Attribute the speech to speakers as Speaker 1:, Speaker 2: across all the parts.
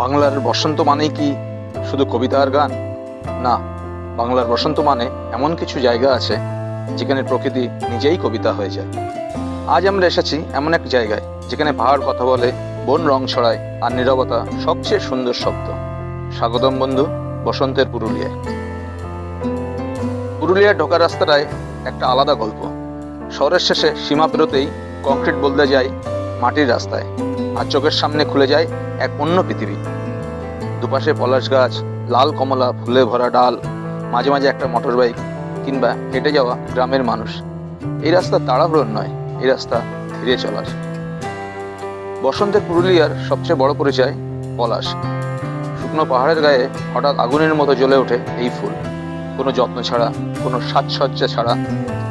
Speaker 1: বাংলার বসন্ত মানেই কি শুধু কবিতার গান? না, বাংলার বসন্ত মানে এমন কিছু জায়গা আছে যেখানে প্রকৃতি নিজেই কবিতা হয়ে যায়। আজ আমরা এসেছি এমন এক জায়গায় যেখানে পাহাড় কথা বলে, বন রং ছড়ায় আর নীরবতা সবচেয়ে সুন্দর শব্দ। স্বাগতম বন্ধু, বসন্তের পুরুলিয়ায় পুরুলিয়ার ঢোকার রাস্তাটায় একটা আলাদা গল্প। শহরের শেষে সীমা পেরোতেই কংক্রিট বলতে যায় মাটির রাস্তায়। আর চোখের সামনে খুলে যায় এক অন্য পৃথিবী। দুপাশে পলাশ গাছ, লাল কমলা, ফুলে ভরা ডাল, মাঝে মাঝে একটা মোটর বাইক কিংবা হেঁটে যাওয়া গ্রামের মানুষ। এই রাস্তা তাড়াহুড়োর নয়, এই রাস্তা ধীরে চলার। বসন্তের পুরুলিয়ার সবচেয়ে বড় পরিচয় পলাশ। শুকনো পাহাড়ের গায়ে হঠাৎ আগুনের মতো জ্বলে ওঠে এই ফুল। কোনো যত্ন ছাড়া, কোনো সাজসজ্জা ছাড়া,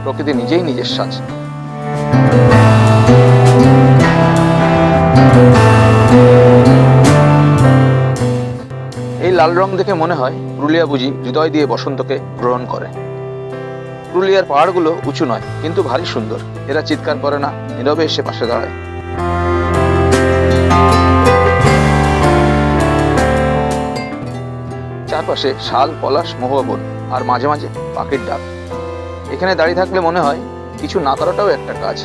Speaker 1: প্রকৃতি নিজেই নিজের সাজ। লাল রং দেখে মনে হয় পুরুলিয়া বুঝি হৃদয় দিয়ে বসন্তকে গ্রহণ করে। পুরুলিয়ার পাহাড়গুলো উঁচু নয়, কিন্তু ভারী সুন্দর। এরা চিৎকার করে না, নীরবে এসে পাশে দাঁড়ায়। চারপাশে শাল, পলাশ, মহুয়া বন আর মাঝে মাঝে পাখির ডাক। এখানে দাঁড়িয়ে থাকলে মনে হয় কিছু না করাটাও একটা কাজ।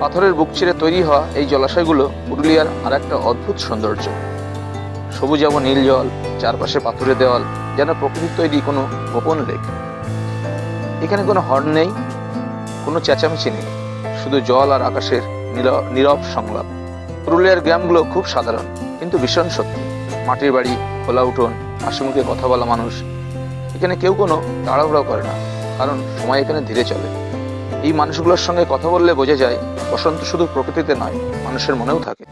Speaker 1: পাথরের বুক চিরে তৈরি হওয়া এই জলাশয়গুলো পুরুলিয়ার আর একটা অদ্ভুত সৌন্দর্য। সবুজাব নীল জল, চারপাশে পাথরের দেওয়াল, যেন প্রকৃতির তৈরি কোনো গোপন লেক। এখানে কোনো হর্ন নেই, কোনো চেঁচামেচি নেই, শুধু জল আর আকাশের নীর- নীরব সংলাপ। পুরুলিয়ার গ্রামগুলো খুব সাধারণ, কিন্তু ভীষণ সত্যি। মাটির বাড়ি, খোলা উঠোন, হাসিমুখে কথা বলা মানুষ, এখানে কেউ কোনো তাড়াহুড়াও করে না, কারণ সময় এখানে ধীরে চলে। এই মানুষগুলোর সঙ্গে কথা বললে বোঝা যায়, বসন্ত শুধু প্রকৃতিতে নয়, মানুষের মনেও থাকে।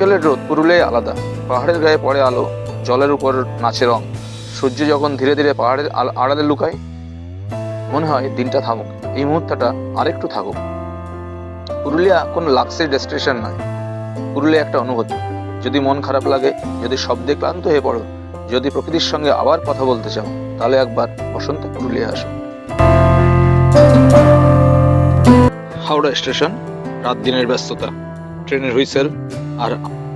Speaker 1: বিকেলের রোদ পুরুলিয়ায় আলাদা। পাহাড়ের গায়ে পড়ে আলো, জলের উপর নাচে রং। সূর্য যখন ধীরে ধীরে পাহাড়ের আড়ালে লুকায়, মনে হয় দিনটা থামুক, এই মুহূর্তটা আরেকটু থাকুক। পুরুলিয়া কোনো লাক্সারি ডেস্টিনেশন নয়। পুরুলিয়া একটা অনুভূতি। যদি মন খারাপ লাগে, যদি শব্দে ক্লান্ত হয়ে পড়ো, যদি প্রকৃতির সঙ্গে আবার কথা বলতে চাও, তাহলে একবার বসন্ত পুরুলিয়া আসো। হাওড়া স্টেশন, রাত দিনের ব্যস্ততা। ট্রেনের হুইসেল আর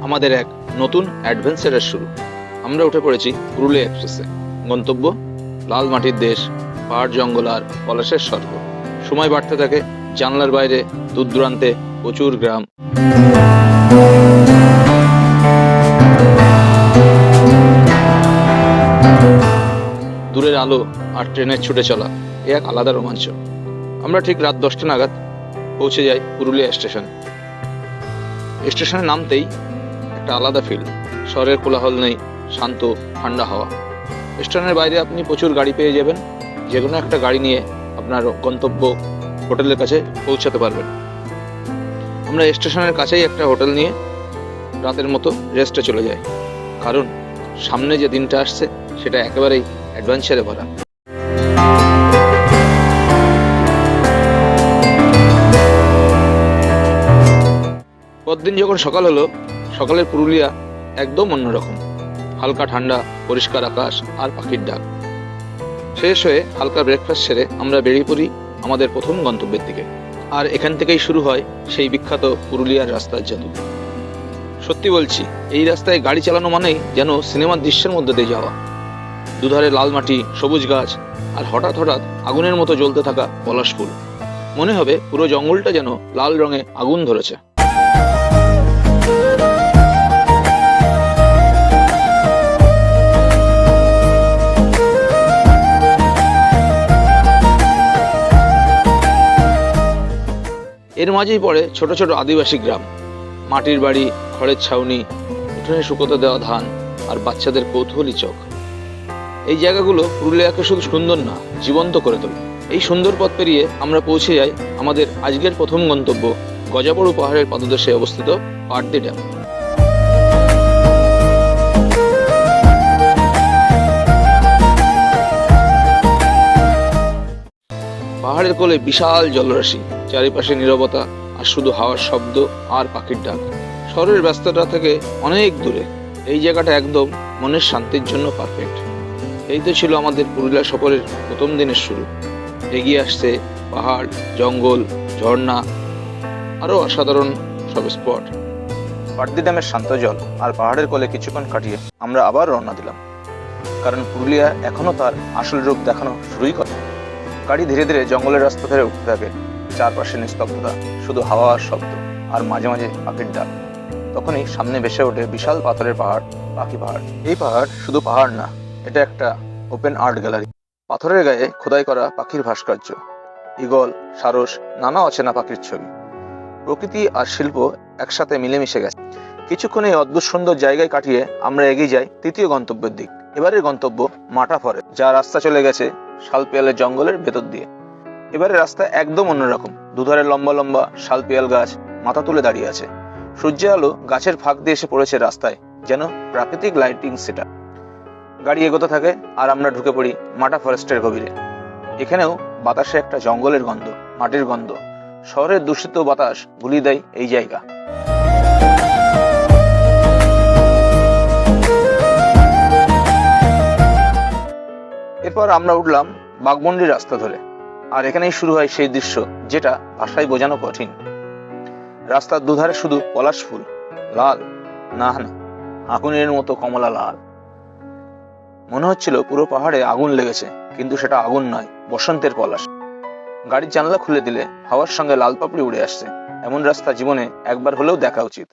Speaker 1: আমাদের এক নতুন অ্যাডভেঞ্চারের শুরু। আমরা উঠে পড়েছি পুরুলিয়া এক্সপ্রেসে। গন্তব্য, লাল মাটির দেশ, পাহাড়, জঙ্গল আর পলাশের স্বর্গ। সময় বাড়তে থাকে জানলার বাইরে দূর দূরান্তে প্রচুর গ্রাম। দূরের আলো আর ট্রেনের ছুটে চলা, এ এক আলাদা রোমাঞ্চ। আমরা ঠিক রাত দশটা নাগাদ পৌঁছে যাই পুরুলিয়া স্টেশন। স্টেশনে নামতেই একটা আলাদা ফিল শহরের কোলাহল নেই, শান্ত, ঠান্ডা হাওয়া। স্টেশনের বাইরে আপনি প্রচুর গাড়ি পেয়ে যাবেন। যে কোনো একটা গাড়ি নিয়ে আপনার গন্তব্য হোটেলের কাছে পৌঁছাতে পারবেন। আমরা স্টেশনের কাছেই একটা হোটেল নিয়ে রাতের মতো রেস্টে চলে যাই। কারণ সামনে যে দিনটা আসছে, সেটা একেবারেই অ্যাডভেঞ্চারে ভরা। পরদিন যখন সকাল হলো, সকালের পুরুলিয়া একদম অন্যরকম। হালকা ঠান্ডা, পরিষ্কার আকাশ আর পাখির ডাক। শেষ হয়ে হালকা ব্রেকফাস্ট সেরে আমরা বেরিয়ে পড়ি আমাদের প্রথম গন্তব্যের দিকে। আর এখান থেকেই শুরু হয় সেই বিখ্যাত পুরুলিয়ার রাস্তার জাদু। সত্যি বলছি, এই রাস্তায় গাড়ি চালানো মানেই যেন সিনেমার দৃশ্যের মধ্যে দিয়ে যাওয়া। দুধারে লাল মাটি, সবুজ গাছ আর হঠাৎ হঠাৎ আগুনের মতো জ্বলতে থাকা পলাশ ফুল। মনে হবে পুরো জঙ্গলটা যেন লাল রঙে আগুন ধরেছে। এর মাঝেই পড়ে ছোট ছোট আদিবাসী গ্রাম। মাটির বাড়ি, খড়ের ছাউনি, উঠোনে শুকোতে দেওয়া ধান আর বাচ্চাদের কৌতূহলী চোখ। এই জায়গাগুলো পুরুলিয়াকে শুধু সুন্দর না, জীবন্ত করে তোলে। এই সুন্দর পথ পেরিয়ে আমরা পৌঁছে যাই আমাদের আজকের প্রথম গন্তব্য গজাবড়ু পাহাড়ের পাদদেশে অবস্থিত পার্দি ড্যাম পাহাড়ের কোলে বিশাল জলরাশি, চারিপাশে নীরবতা আর শুধু হাওয়ার শব্দ আর পাখির ডাক। শহরের ব্যস্ততা থেকে অনেক দূরে। এই জায়গাটা একদম মনের শান্তির জন্য পারফেক্ট এই তো ছিল আমাদের পুরুলিয়া সফরের প্রথম দিনের শুরু। এগিয়ে আসছে পাহাড়, জঙ্গল, ঝর্ণা, আরও অসাধারণ সব স্পট পাটদি ড্যামের শান্ত জল আর পাহাড়ের কোলে কিছুক্ষণ কাটিয়ে আমরা আবার রওনা দিলাম। কারণ পুরুলিয়া এখনও তার আসল রূপ দেখানো শুরুই করে গাড়ি ধীরে ধীরে জঙ্গলের রাস্তা ধরে উঠতে থাকে। চারপাশে নিস্তব্ধতা, শুধু হাওয়া আর শব্দ, আর মাঝে মাঝে পাখির ডাক। তখনই সামনে ভেসে ওঠে বিশাল পাথরের পাহাড়, পাখি পাহাড়। এই পাহাড় শুধু পাহাড় না, এটা একটা ওপেন আর্ট গ্যালারি পাথরের গায়ে খোদাই করা পাখির ভাস্কর্য। ঈগল, সারস, নানা অচেনা পাখির ছবি। প্রকৃতি আর শিল্প একসাথে মিলেমিশে গেছে। কিছুক্ষণ এই অদ্ভুত সুন্দর জায়গায় কাটিয়ে আমরা এগিয়ে যাই তৃতীয় গন্তব্যের দিক। এবারের গন্তব্য মাটা ফরেস্ট যা রাস্তা চলে গেছে শালপিয়ালের জঙ্গলের ভেতর দিয়ে। এবারে রাস্তা একদম অন্যরকম। দুধারে লম্বা লম্বা শালপিয়াল গাছ মাথা তুলে দাঁড়িয়ে আছে। সূর্যের আলো গাছের ফাঁক দিয়ে এসে পড়েছে রাস্তায়, যেন প্রাকৃতিক লাইটিং সেটা গাড়ি এগোতে থাকে আর আমরা ঢুকে পড়ি মাটা ফরেস্টের গভীরে। এখানেও বাতাসে একটা জঙ্গলের গন্ধ, মাটির গন্ধ। শহরের দূষিত বাতাস গুলি দেয় এই জায়গা। এরপর আমরা উঠলাম বাগমন্ডির রাস্তা ধরে। আর এখানেই শুরু হয় সেই দৃশ্য, যেটা ভাষায় বোঝানো কঠিন। রাস্তার দুধারে শুধু পলাশ ফুল, লাল না না আগুনের মতো কমলা লাল। মনে হচ্ছিল পুরো পাহাড়ে আগুন লেগেছে, কিন্তু সেটা আগুন নয়, বসন্তের পলাশ। গাড়ির জানলা খুলে দিলে হাওয়ার সঙ্গে লাল পাপড়ি উড়ে আসছে। এমন রাস্তা জীবনে একবার হলেও দেখা উচিত।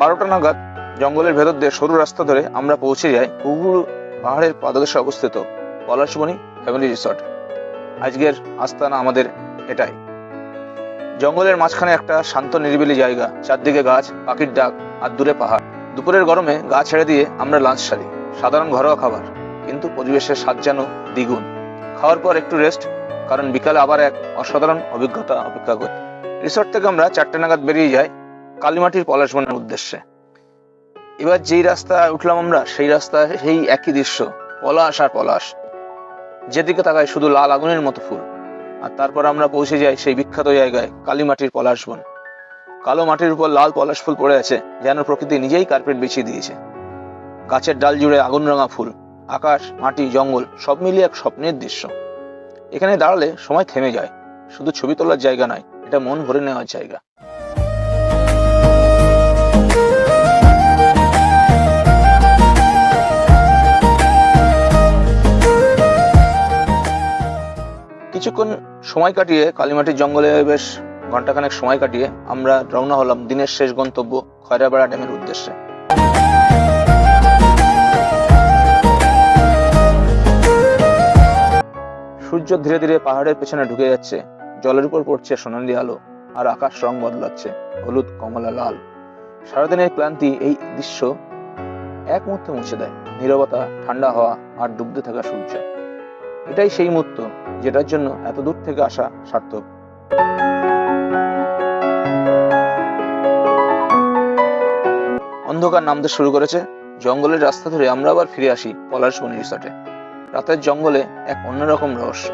Speaker 1: বারোটা নাগাদ জঙ্গলের ভেতর দিয়ে সরু রাস্তা ধরে আমরা পৌঁছে যাই কুহুর পাহাড়ের পাদদেশে অবস্থিত পলাশবনি ফ্যামিলি রিসর্ট। আজকের আস্তানা আমাদের এটাই। জঙ্গলের মাঝখানে একটা শান্ত নিরিবিলি জায়গা, চারদিকে গাছ, পাখির ডাক আর দূরে পাহাড়। দুপুরের গরমে গা ছেড়ে দিয়ে আমরা লাঞ্চ সারি, সাধারণ ঘরোয়া খাবার, কিন্তু পরিবেশের স্বাদ যেন দ্বিগুণ। খাওয়ার পর একটু রেস্ট, কারণ বিকালে আবার এক অসাধারণ অভিজ্ঞতা অপেক্ষা করি। রিসর্ট থেকে আমরা চারটে নাগাদ বেরিয়ে যাই কালীমাটির পলাশবনের উদ্দেশ্যে। এবার যেই রাস্তা উঠলাম আমরা, সেই রাস্তায় সেই একই দৃশ্য, পলাশ আর পলাশ। যেদিকে তাকায় শুধু লাল আগুনের মতো ফুল। আর তারপর আমরা পৌঁছে যাই সেই বিখ্যাত জায়গায়, কালীমাটির পলাশবন কালো মাটির উপর লাল পলাশ ফুল পড়ে আছে, যেন প্রকৃতি নিজেই কার্পেট বিছিয়ে দিয়েছে। গাছের ডাল জুড়ে আগুন রাঙা ফুল, আকাশ, মাটি, জঙ্গল, সব মিলিয়ে এক স্বপ্নের দৃশ্য। এখানে দাঁড়ালে সময় থেমে যায়, শুধু ছবি তোলার জায়গা নয়, এটা মন ভরে নেওয়ার জায়গা। কিছুক্ষণ সময় কাটিয়ে কালীমাটির জঙ্গলে বেশ ঘন্টাখানেক সময় কাটিয়ে আমরা রওনা হলাম দিনের শেষ গন্তব্য খয়রাপাড়া ড্যামের উদ্দেশ্যে। সূর্য ধীরে ধীরে পাহাড়ের পেছনে ঢুকে যাচ্ছে, জলের উপর পড়ছে সোনালি আলো, আর আকাশ রং বদলাচ্ছে, হলুদ, কমলা, লাল। সারাদিনের ক্লান্তি এই দৃশ্য এক মুহূর্তে মুছে দেয়, নীরবতা, ঠান্ডা হওয়া, আর ডুবতে থাকা সূর্য। এটাই সেই মুহূর্ত যেটার জন্য এত দূর থেকে আসা সার্থক। অন্ধকার নামতে শুরু করেছে। জঙ্গলের রাস্তা ধরে আমরা আবার ফিরে আসি পলাশবনি রিসর্টে। রাতের জঙ্গলে এক অন্যরকম রহস্য,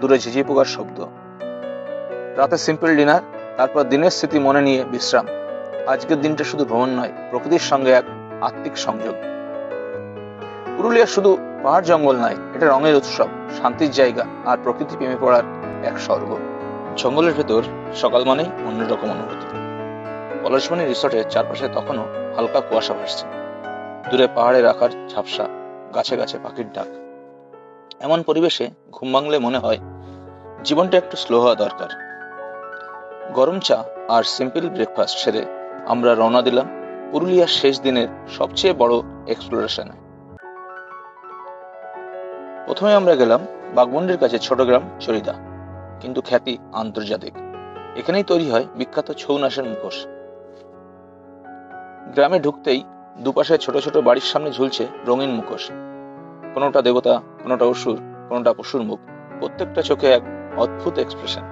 Speaker 1: দূরে ঝিঝি পোকার শব্দ। রাতে সিম্পল ডিনার তারপর দিনের স্মৃতি মনে নিয়ে বিশ্রাম। আজকের দিনটা শুধু ভ্রমণ নয়, প্রকৃতির সঙ্গে এক আত্মিক সংযোগ। পুরুলিয়া শুধু পাহাড় জঙ্গল নয় এটা রঙের উৎসব, শান্তির জায়গা আর প্রকৃতি প্রেমে পড়ার এক স্বর্গ। জঙ্গলের ভেতর সকাল মানেই অন্যরকম অনুভূতি। পলাশমণি রিসর্টের চারপাশে তখনও হালকা কুয়াশা ভাসছে। দূরে পাহাড়ের আকার ঝাপসা, গাছে গাছে পাখির ডাক। এমন পরিবেশে ঘুম ভাঙলে মনে হয় জীবনটা একটু স্লো হওয়া দরকার। গরম চা আর সিম্পল ব্রেকফাস্ট সেরে আমরা রওনা দিলাম পুরুলিয়ার শেষ দিনের সবচেয়ে বড় এক্সপ্লোরেশনে প্রথমে আমরা গেলাম বাগমন্ডির কাছে ছোট গ্রাম চরিদা কিন্তু খ্যাতি আন্তর্জাতিক। এখানেই তৈরি হয় বিখ্যাত ছৌ নাচের মুখোশ। গ্রামে ঢুকতেই দুপাশে ছোট ছোট বাড়ির সামনে ঝুলছে রঙিন মুখোশ। কোনোটা দেবতা, কোনোটা অসুর, কোনোটা পশুর মুখ, প্রত্যেকটা চোখে এক অদ্ভুত এক্সপ্রেশন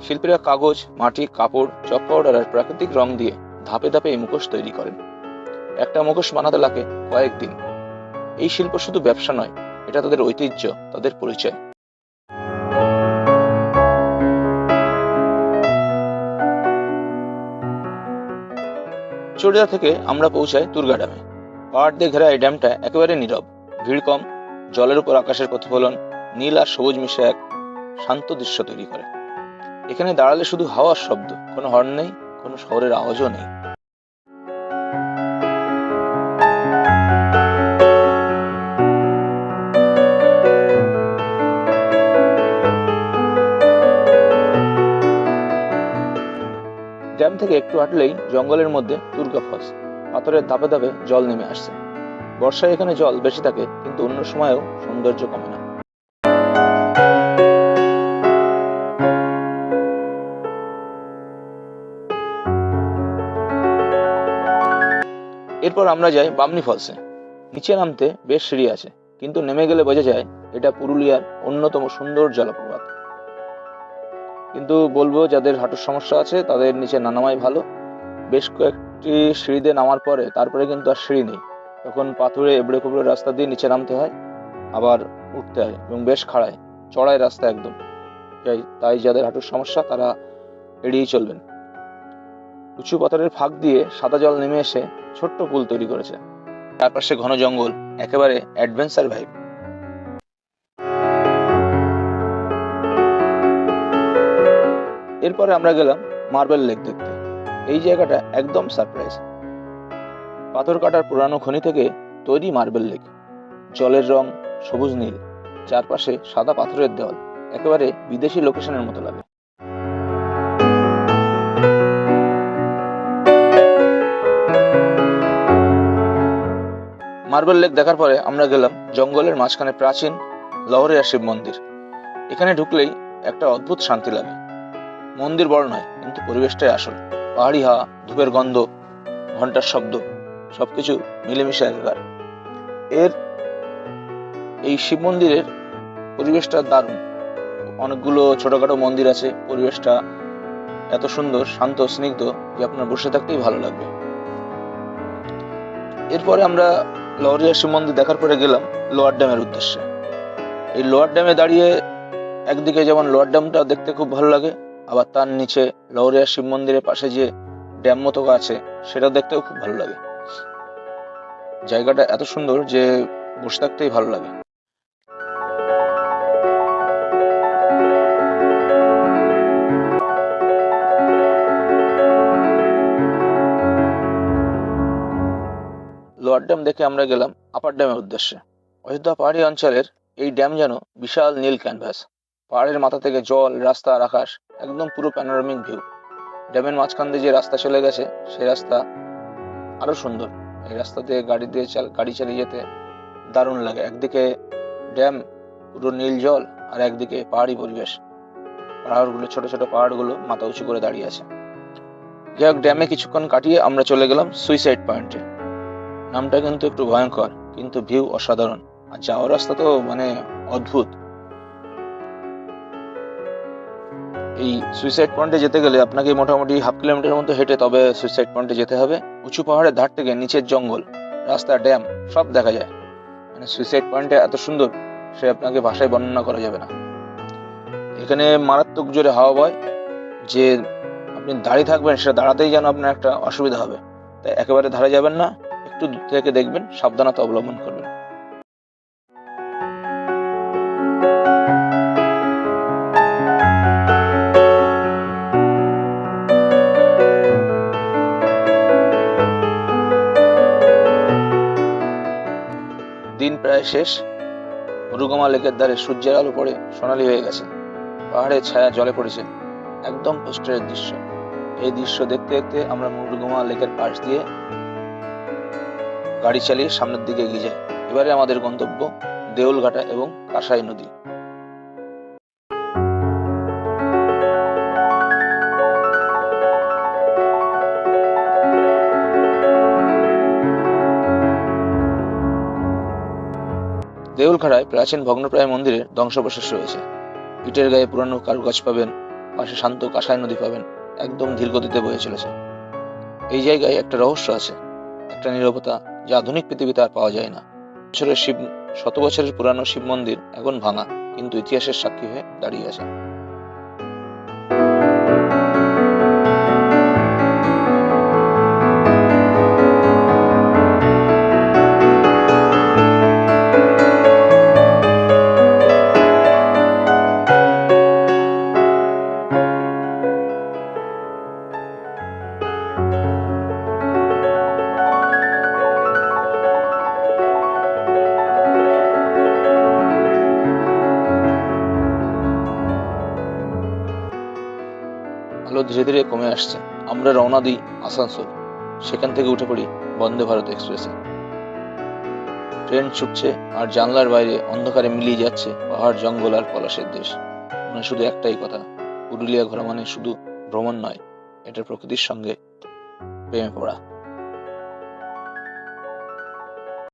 Speaker 1: শিল্পীরা কাগজ, মাটি, কাপড় চক পাউডার আর প্রাকৃতিক রং দিয়ে ধাপে ধাপে এই মুখোশ তৈরি করেন। একটা মুখোশ বানাতে লাগে কয়েকদিন। এই শিল্প শুধু ব্যবসা নয় এটা তাদের ঐতিহ্য, তাদের পরিচয়। চড়িয়া থেকে আমরা পৌঁছাই দুর্গা ড্যামে। পাহাড় দিয়ে ঘেরা এই ড্যামটা একেবারে নীরব। ভিড় কম, জলের উপর আকাশের প্রতিফলন, নীল আর সবুজ মিশে এক শান্ত দৃশ্য তৈরি করে। এখানে দাঁড়ালে শুধু হাওয়ার শব্দ, কোনো হর্ন নেই, কোনো শহরের আওয়াজও নেই। ড্যাম থেকে একটু হাঁটলেই জঙ্গলের মধ্যে দুর্গা ফলস পাথরের ধাপে ধাপে জল নেমে আসছে। বর্ষায় এখানে জল বেশি থাকে, কিন্তু অন্য সময়েও সৌন্দর্য কমে না। এরপর আমরা যাই বামনি ফলসে। নিচে নামতে বেশ সিঁড়ি আছে, কিন্তু নেমে গেলে বোঝা যায় এটা পুরুলিয়ার অন্যতম সুন্দর জলপ্রপাত। কিন্তু বলব, যাদের হাঁটুর সমস্যা আছে, তাদের নিচে না নামাই ভালো। বেশ কয়েকটি সিঁড়িতে নামার পরে, তারপরে কিন্তু আর সিঁড়ি নেই। তখন পাথুরে এবড়ে খুবড়ে রাস্তা দিয়ে নিচে নামতে হয়, আবার উঠতে হয় এবং বেশ খাড়ায়, চড়ায় রাস্তা একদম। তাই তাই যাদের হাঁটুর সমস্যা, তারা এড়িয়েই চলবেন। উঁচু পাথরের ফাঁক দিয়ে সাদা জল নেমে এসে ছোট্ট পুল তৈরি করেছে। চারপাশে ঘন জঙ্গল, একেবারে অ্যাডভেঞ্চার ভাইব এরপরে আমরা গেলাম মার্বেল লেক দেখতে। এই জায়গাটা একদম সারপ্রাইজ পাথর কাটার পুরানো খনি থেকে তৈরি মার্বেল লেক। জলের রং সবুজ নীল, চারপাশে সাদা পাথরের দেওয়াল, একেবারে বিদেশি লোকেশনের মতো লাগে। মার্বেল লেক দেখার পরে আমরা গেলাম জঙ্গলের মাঝখানে প্রাচীন লহরিয়া শিব মন্দির। এখানে ঢুকলেই একটা অদ্ভুত শান্তি লাগে। মন্দির বড় নয়, কিন্তু পরিবেশটাই আসল। পাহাড়ি হাওয়া, ধূপের গন্ধ, ঘণ্টার শব্দ, সবকিছু মিলেমিশে একাকার এর এই শিব মন্দিরের পরিবেশটা দারুণ। অনেকগুলো ছোটখাটো মন্দির আছে, পরিবেশটা এত সুন্দর, শান্ত, স্নিগ্ধ, যে আপনার বসে থাকতেই ভালো লাগবে। এরপরে আমরা লহরিয়া শিব মন্দির দেখার পরে গেলাম লোয়ার ড্যামের উদ্দেশ্যে। এই লোয়ার ড্যামে দাঁড়িয়ে একদিকে যেমন লোয়ার ড্যামটা দেখতে খুব ভালো লাগে আবার তার নিচে লহরিয়া শিব মন্দিরের পাশে যে ড্যাম মতো আছে সেটা দেখতেও খুব ভালো লাগে। জায়গাটা এত সুন্দর যে বসে থাকতেই ভালো লাগে। লোয়ার ড্যাম দেখে আমরা গেলাম আপার ড্যামের উদ্দেশ্যে। অযোধ্যা পাহাড়ি অঞ্চলের এই ড্যাম যেন বিশাল নীল ক্যানভাস। পাহাড়ের মাথা থেকে জল, রাস্তা আর আকাশ, একদম পুরো প্যানোরামিক ভিউ ড্যামের মাঝখান দিয়ে যে রাস্তা চলে গেছে, সেই রাস্তা আরও সুন্দর। এই রাস্তা দিয়ে গাড়ি দিয়ে চাল, গাড়ি চালিয়ে যেতে দারুণ লাগে। একদিকে ড্যাম, পুরো নীল জল, আর একদিকে পাহাড়ি পরিবেশ। পাহাড়গুলো, ছোট ছোট পাহাড়গুলো মাথা উঁচু করে দাঁড়িয়ে আছে। যাই হোক, ড্যামে কিছুক্ষণ কাটিয়ে আমরা চলে গেলাম সুইসাইড পয়েন্টে নামটা কিন্তু একটু ভয়ঙ্কর, কিন্তু ভিউ অসাধারণ। আর যাওয়ার রাস্তা তো মানে অদ্ভুত। এই সুইসাইড পয়েন্টে যেতে গেলে আপনাকে মোটামুটি হাফ কিলোমিটার মতো হেঁটে তবে সুইসাইড পয়েন্টে যেতে হবে। উঁচু পাহাড়ের ধার থেকে নিচের জঙ্গল, রাস্তা ড্যাম সব দেখা যায়। মানে সুইসাইড পয়েন্টে এত সুন্দর, সে আপনাকে ভাষায় বর্ণনা করা যাবে না। এখানে মারাত্মক জোরে হাওয়া বয়, যে আপনি দাঁড়িয়ে থাকবেন, সেটা দাঁড়াতেই যেন আপনার একটা অসুবিধা হবে। তাই একেবারে ধারে যাবেন না, একটু দূর থেকে দেখবেন, সাবধানতা অবলম্বন করবেন। প্রায় শেষ। রুগমা লেকের ধারে সূর্যের আলো পড়ে সোনালি হয়ে গেছে। পাহাড়ের ছায়া জলে পড়েছে একদম পোস্টারের দৃশ্য। এই দৃশ্য দেখতে দেখতে আমরা মুরুগমা লেকের পাশ দিয়ে গাড়ি চালিয়ে সামনের দিকে এগিয়ে যাই। এবারে আমাদের গন্তব্য দেউলঘাটা এবং কাঁসাই নদী। দেউলখাড়ায় প্রাচীন ভগ্নপ্রায় মন্দিরের ধ্বংসাবশেষ রয়েছে। ইটের গায়ে পুরানো কারুকাজ পাবেন, পাশে শান্ত কাঁসাই নদী পাবেন, একদম ধীর গতিতে বয়ে চলেছে। এই জায়গায় একটা রহস্য আছে, একটা নিরবতা যা আধুনিক পৃথিবীতে আর পাওয়া যায় না। বছরের শিব, শত বছরের পুরানো শিব মন্দির এখন ভাঙা, কিন্তু ইতিহাসের সাক্ষী হয়ে দাঁড়িয়ে আছে। ধীরে ধীরে কমে আসছে। আমরা রওনা দিই আসানসোল। সেখান থেকে উঠে পড়ি বন্দে ভারত এক্সপ্রেসে। ট্রেন ছুটছে আর জানলার বাইরে অন্ধকারে মিলিয়ে যাচ্ছে পাহাড়, জঙ্গল আর পলাশের দেশ। মানে শুধু একটাই কথা, পুরুলিয়া ঘোরা মানে শুধু ভ্রমণ নয়, এটা প্রকৃতির সঙ্গে প্রেমে পড়া